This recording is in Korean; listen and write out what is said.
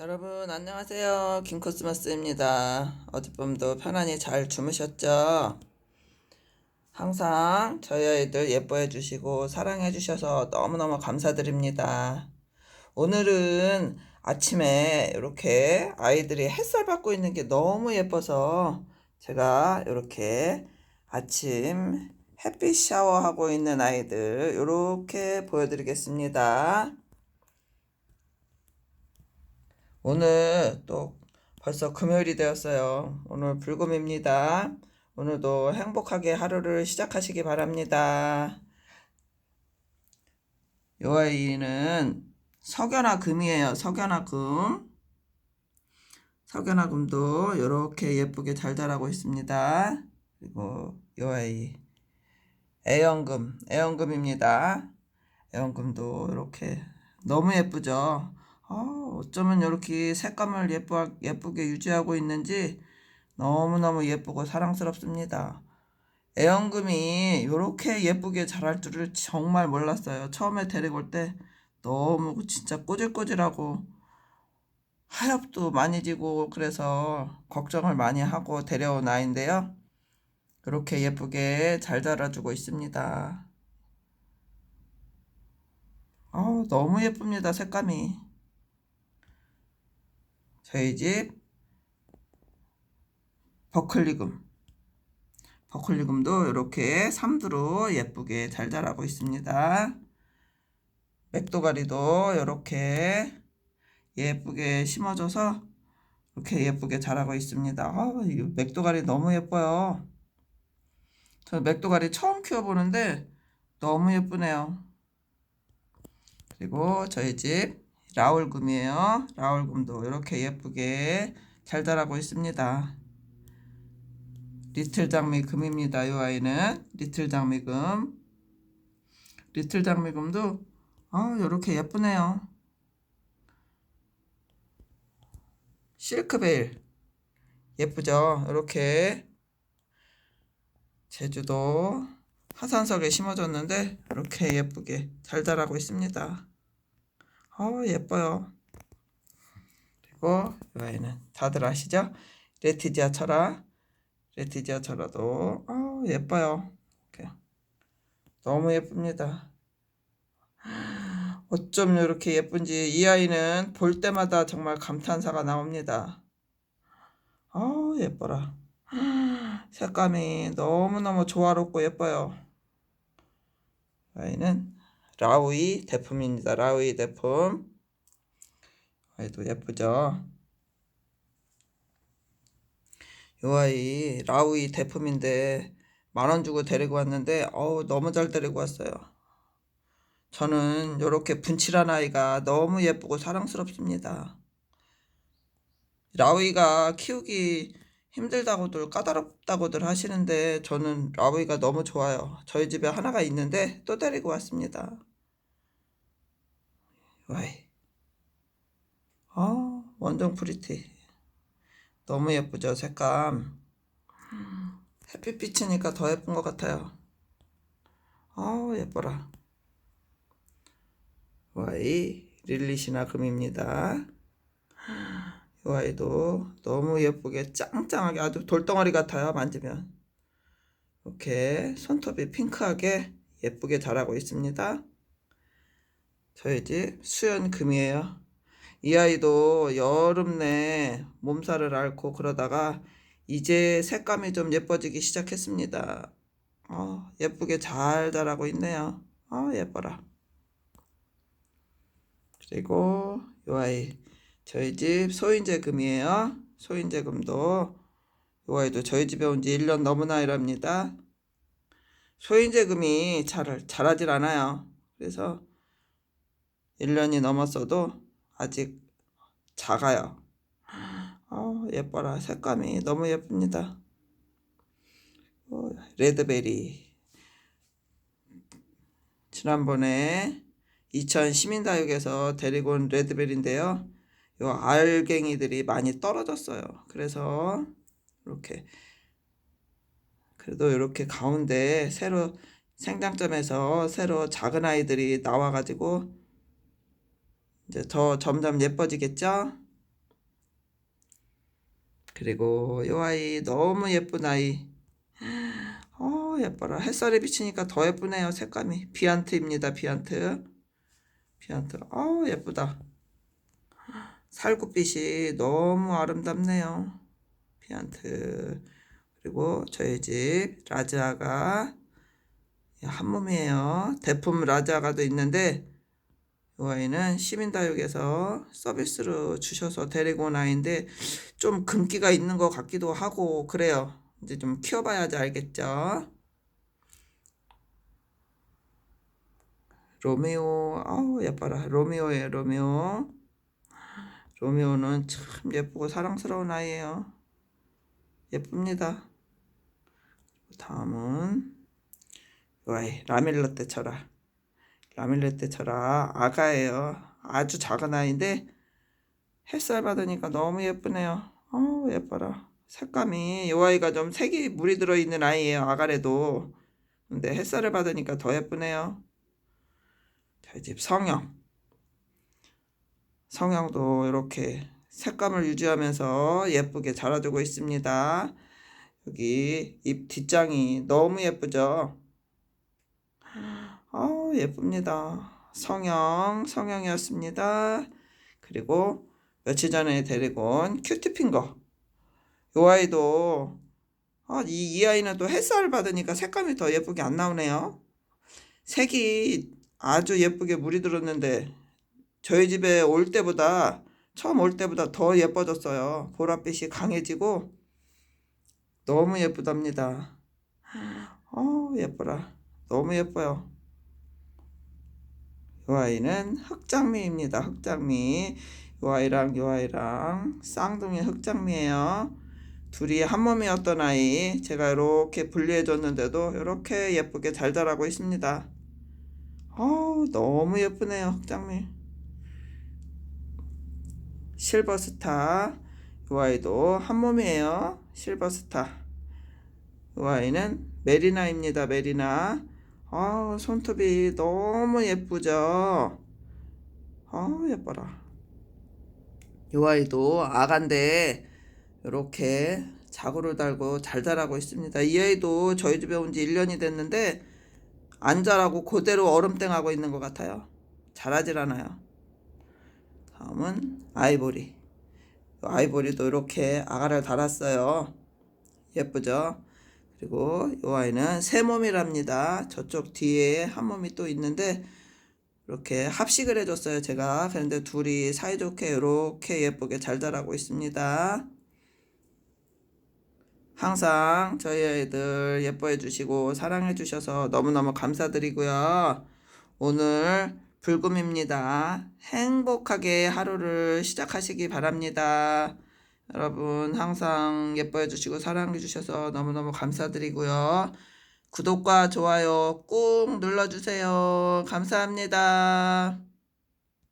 여러분 안녕하세요. 김코스모스입니다. 어젯밤도 편안히 잘 주무셨죠? 항상 저희 아이들 예뻐해 주시고 사랑해 주셔서 너무너무 감사드립니다. 오늘은 아침에 이렇게 아이들이 햇살 받고 있는 게 너무 예뻐서 제가 이렇게 아침 햇빛 샤워하고 있는 아이들 이렇게 보여드리겠습니다 오늘 또 벌써 금요일이 되었어요. 오늘 불금입니다. 오늘도 행복하게 하루를 시작하시기 바랍니다. 요 아이는 석연화 금이에요. 석연화 금. 석연화 금도 이렇게 예쁘게 잘 자라고 있습니다. 그리고 요 아이 애연금, 애연금입니다. 애연금도 이렇게 너무 예쁘죠. 아, 어쩌면 이렇게 색감을 예쁘, 예쁘게 유지하고 있는지 너무너무 예쁘고 사랑스럽습니다. 애연금이 이렇게 예쁘게 자랄 줄을 정말 몰랐어요. 처음에 데리고 올 때 너무 진짜 꼬질꼬질하고 하엽도 많이 지고 그래서 걱정을 많이 하고 데려온 아이인데요. 그렇게 예쁘게 잘 자라주고 있습니다. 아, 너무 예쁩니다. 색감이. 저희 집 버클리금 버클리금도 이렇게 삼두로 예쁘게 잘 자라고 있습니다. 맥도가리도 이렇게 예쁘게 심어줘서 이렇게 예쁘게 자라고 있습니다. 아, 이 맥도가리 너무 예뻐요. 저 맥도가리 처음 키워보는데 너무 예쁘네요. 그리고 저희 집 라울금이에요. 라울금도 이렇게 예쁘게 잘 자라고 있습니다. 리틀 장미 금입니다. 이 아이는 리틀 장미금. 리틀 장미금도 아, 이렇게 예쁘네요. 실크베일 예쁘죠? 이렇게 제주도 하산석에 심어줬는데 이렇게 예쁘게 잘 자라고 있습니다. 어 예뻐요. 그리고 이 아이는 다들 아시죠? 레티지아 철아. 레티지아 철아도 어 예뻐요. 이렇게. 너무 예쁩니다. 어쩜 이렇게 예쁜지 이 아이는 볼 때마다 정말 감탄사가 나옵니다. 아 예뻐라. 색감이 너무너무 조화롭고 예뻐요. 아이는 라우이 대품입니다. 라우이 대품. 아이도 예쁘죠? 요 아이 라우이 대품인데 만원 주고 데리고 왔는데 어우 너무 잘 데리고 왔어요. 저는 이렇게 분칠한 아이가 너무 예쁘고 사랑스럽습니다. 라우이가 키우기 힘들다고들 까다롭다고들 하시는데 저는 라우이가 너무 좋아요. 저희 집에 하나가 있는데 또 데리고 왔습니다. 와이. 아, 완전 프리티. 너무 예쁘죠, 색감. 햇빛 비치니까 더 예쁜 것 같아요. 아, 예뻐라. 와이, 릴리시나 금입니다. 이 아이도 너무 예쁘게 짱짱하게 아주 돌덩어리 같아요, 만지면. 이렇게 손톱이 핑크하게 예쁘게 자라고 있습니다. 저희 집 수연금이에요. 이 아이도 여름 내 몸살을 앓고 그러다가 이제 색감이 좀 예뻐지기 시작했습니다. 어, 예쁘게 잘 자라고 있네요. 어, 예뻐라. 그리고 이 아이 저희 집 소인재금이에요. 소인재금도 이 아이도 저희 집에 온 지 1년 넘은 아이랍니다. 소인재금이 잘 자라질 않아요. 그래서 1년이 넘었어도 아직 작아요. 어, 예뻐라. 색감이 너무 예쁩니다. 어, 레드베리. 지난번에 이천 시민다육에서 데리고 온 레드베리인데요. 요 알갱이들이 많이 떨어졌어요. 그래서 이렇게 그래도 이렇게 가운데 새로 생장점에서 새로 작은 아이들이 나와가지고 이제 더 점점 예뻐지겠죠? 그리고 이 아이 너무 예쁜 아이. 어 예뻐라. 햇살이 비치니까 더 예쁘네요. 색감이. 비안트입니다. 비안트. 비안트. 어 예쁘다. 살구빛이 너무 아름답네요. 비안트. 그리고 저희 집 라즈아가 한 몸이에요. 대품 라즈아가도 있는데 이 아이는 시민다육에서 서비스로 주셔서 데리고 온 아이인데 좀 금기가 있는 것 같기도 하고 그래요. 이제 좀 키워봐야지 알겠죠. 로미오, 아우 예뻐라. 로미오예요, 로미오. 로미오는 참 예쁘고 사랑스러운 아이예요. 예쁩니다. 다음은 이 아이 라밀라떼 철아. 라밀레떼 철아 아가예요. 아주 작은 아이인데 햇살 받으니까 너무 예쁘네요. 어우 예뻐라. 색감이 이 아이가 좀 색이 물이 들어있는 아이예요. 아가래도. 근데 햇살을 받으니까 더 예쁘네요. 저희 집 성형. 성형도 이렇게 색감을 유지하면서 예쁘게 자라주고 있습니다. 여기 입 뒷장이 너무 예쁘죠? 아 예쁩니다. 성형, 성형이었습니다. 그리고 며칠 전에 데리고 온 큐티핑거. 이 아이도, 아, 이, 이 아이는 또 햇살을 받으니까 색감이 더 예쁘게 안 나오네요. 색이 아주 예쁘게 물이 들었는데, 저희 집에 올 때보다, 처음 올 때보다 더 예뻐졌어요. 보랏빛이 강해지고, 너무 예쁘답니다. 어, 예뻐라. 너무 예뻐요. 이 아이는 흑장미입니다. 흑장미. 이 아이랑 이 아이랑 쌍둥이 흑장미예요. 둘이 한 몸이었던 아이 제가 이렇게 분리해 줬는데도 이렇게 예쁘게 잘 자라고 있습니다. 어우 너무 예쁘네요 흑장미. 실버스타 이 아이도 한 몸이에요. 실버스타. 이 아이는 메리나입니다. 메리나. 아, 손톱이 너무 예쁘죠? 아, 예뻐라. 이 아이도 아간데 이렇게 자구를 달고 잘 자라고 있습니다. 이 아이도 저희 집에 온 지 1년이 됐는데 안 자라고 그대로 얼음땡하고 있는 것 같아요. 자라질 않아요. 다음은 아이보리. 아이보리도 이렇게 아가를 달았어요. 예쁘죠? 그리고 이 아이는 새 몸이랍니다. 저쪽 뒤에 한 몸이 또 있는데 이렇게 합식을 해줬어요. 제가 그런데 둘이 사이좋게 이렇게 예쁘게 잘 자라고 있습니다. 항상 저희 아이들 예뻐해 주시고 사랑해 주셔서 너무너무 감사드리고요. 오늘 불금입니다. 행복하게 하루를 시작하시기 바랍니다. 여러분 항상 예뻐해 주시고 사랑해 주셔서 너무너무 감사드리고요. 구독과 좋아요 꾹 눌러주세요. 감사합니다.